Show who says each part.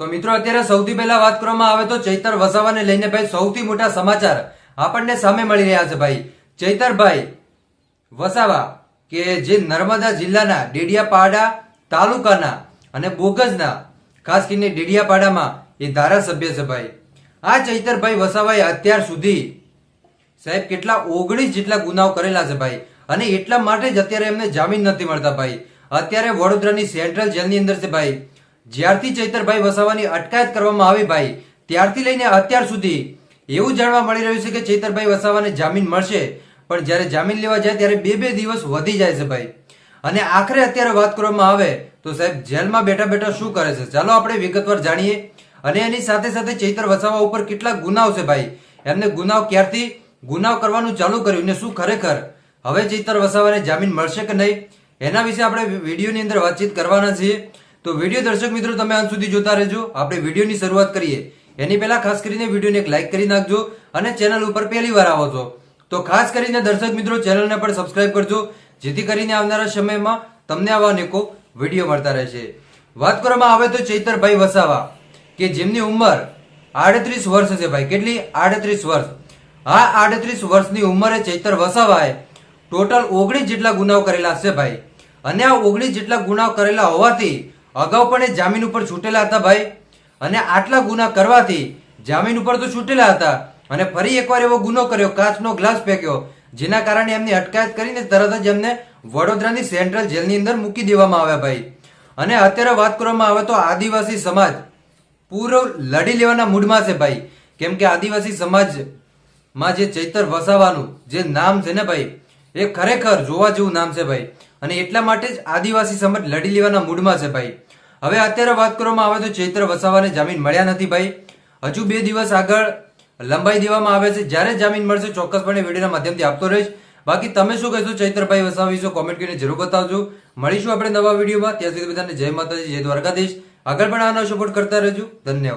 Speaker 1: તો મિત્રો, અત્યારે સૌથી પહેલા વાત કરવામાં આવે તો ચૈતર વસાવાને લઈને ભાઈ સૌથી મોટા સમાચાર આપણને સામે મળી રહ્યા છે ભાઈ. ચૈતરભાઈ વસાવા કે જે નર્મદા જિલ્લાના ડેડિયાપાડા તાલુકાના અને બોગજના ખાસ કરીને ડેડિયાપાડામાં એ ધારાસભ્ય છે ભાઈ. આ ચૈતરભાઈ વસાવાએ અત્યાર સુધી સાહેબ કેટલા ઓગણીસ જેટલા ગુનાઓ કરેલા છે ભાઈ. અને એટલા માટે જ અત્યારે એમને જામીન નથી મળતા ભાઈ. અત્યારે વડોદરાની સેન્ટ્રલ જેલની અંદર છે ભાઈ. જ્યારથી ચૈતરભાઈ વસાવાની અટકાયત કરવામાં આવી ભાઈ, ત્યારથી લઈને અત્યાર સુધી એવું જાણવા મળી રહ્યું છે કે ચૈતરભાઈ વસાવાને જામીન મળશે. પણ જ્યારે જામીન લેવા જાય ત્યારે બે બે દિવસ વધી જાય છે ભાઈ. અને આખરે અત્યારે વાત કરવામાં આવે તો સાહેબ જેલમાં બેઠા બેઠા શું કરે છે? ચાલો આપણે વિગતવાર જાણીએ. અને એની સાથે સાથે ચૈતર વસાવા ઉપર કેટલા ગુનાઓ છે ભાઈ? એમને ગુનાઓ ક્યારથી? ગુનાઓ કરવાનું ચાલુ કર્યું ને શું ખરેખર? હવે ચૈતર વસાવાને જામીન મળશે કે નહીં? એના વિશે આપણે વિડીયોની અંદર વાતચીત કરવાના છીએ. તો વીડિયો દર્શક મિત્રો, તમે અંત સુધી જોતા રહેજો. આપણે વિડીયોની શરૂઆત કરીએ. એની પહેલા ખાસ કરીને વિડીયોને એક લાઈક કરી નાખજો અને ચેનલ ઉપર પહેલી વાર આવો છો, તો ખાસ કરીને દર્શક મિત્રો, ચેનલને પણ સબસ્ક્રાઇબ કરજો, જેથી કરીને આવનારા સમયમાં તમને આવા અનેકો વીડિયો મળતા રહેશે. વાત કરવામાં આવે તો ચૈતરભાઈ વસાવા, કે જેમની ઉંમર આડત્રીસ વર્ષ છે ભાઈ. કેટલી? આડત્રીસ વર્ષ. આ આડત્રીસ વર્ષની ઉંમરે ચૈતર વસાવાએ ટોટલ ઓગણીસ જેટલા ગુનાઓ કરેલા છે ભાઈ. અને આ ઓગણીસ જેટલા ગુનાઓ કરેલા હોવાથી અગાઉ પણ એ જામીન ઉપર છૂટેલા હતા ભાઈ. અને આટલા ગુના કરવાથી જામીન ઉપર તો છૂટેલા હતા. અને ફરી એકવાર એવો ગુનો કર્યો, કાચનો ગ્લાસ ફેંક્યો, જેના કારણે એમની અટકાયત કરીને તરત જ એમને વડોદરાની સેન્ટ્રલ જેલની અંદર મૂકી દેવામાં આવ્યા ભાઈ. અને અત્યારે વાત કરવામાં આવે તો આદિવાસી સમાજ પૂરો લડી લેવાના મૂડમાં છે ભાઈ. કેમ કે આદિવાસી સમાજમાં જે ચૈતર વસાવાનું જે નામ છે ને ભાઈ, એ ખરેખર જોવા જેવું નામ છે ભાઈ. અને એટલા માટે જ આદિવાસી સમાજ લડી લેવાના મૂડમાં છે ભાઈ. હવે અત્યારે વાત કરવામાં આવે તો ચૈત્ર વસાવાને જામીન મળ્યા નથી ભાઈ. હજુ બે દિવસ આગળ લંબાઈ દેવામાં આવે છે. જ્યારે જામીન મળશે, ચોક્કસપણે વિડીયોના માધ્યમથી આપતો રહીશ. બાકી તમે શું કહેશો ચૈત્રભાઈ વસાવા વિશે કોમેન્ટ કરીને જરૂર બતાવજો. મળીશું આપણે નવા વિડીયોમાં. ત્યાં સુધી બધાને જય માતાજી, જય દ્વારકાધીશ. આગળ પણ આનો સપોર્ટ કરતા રહેજો. ધન્યવાદ.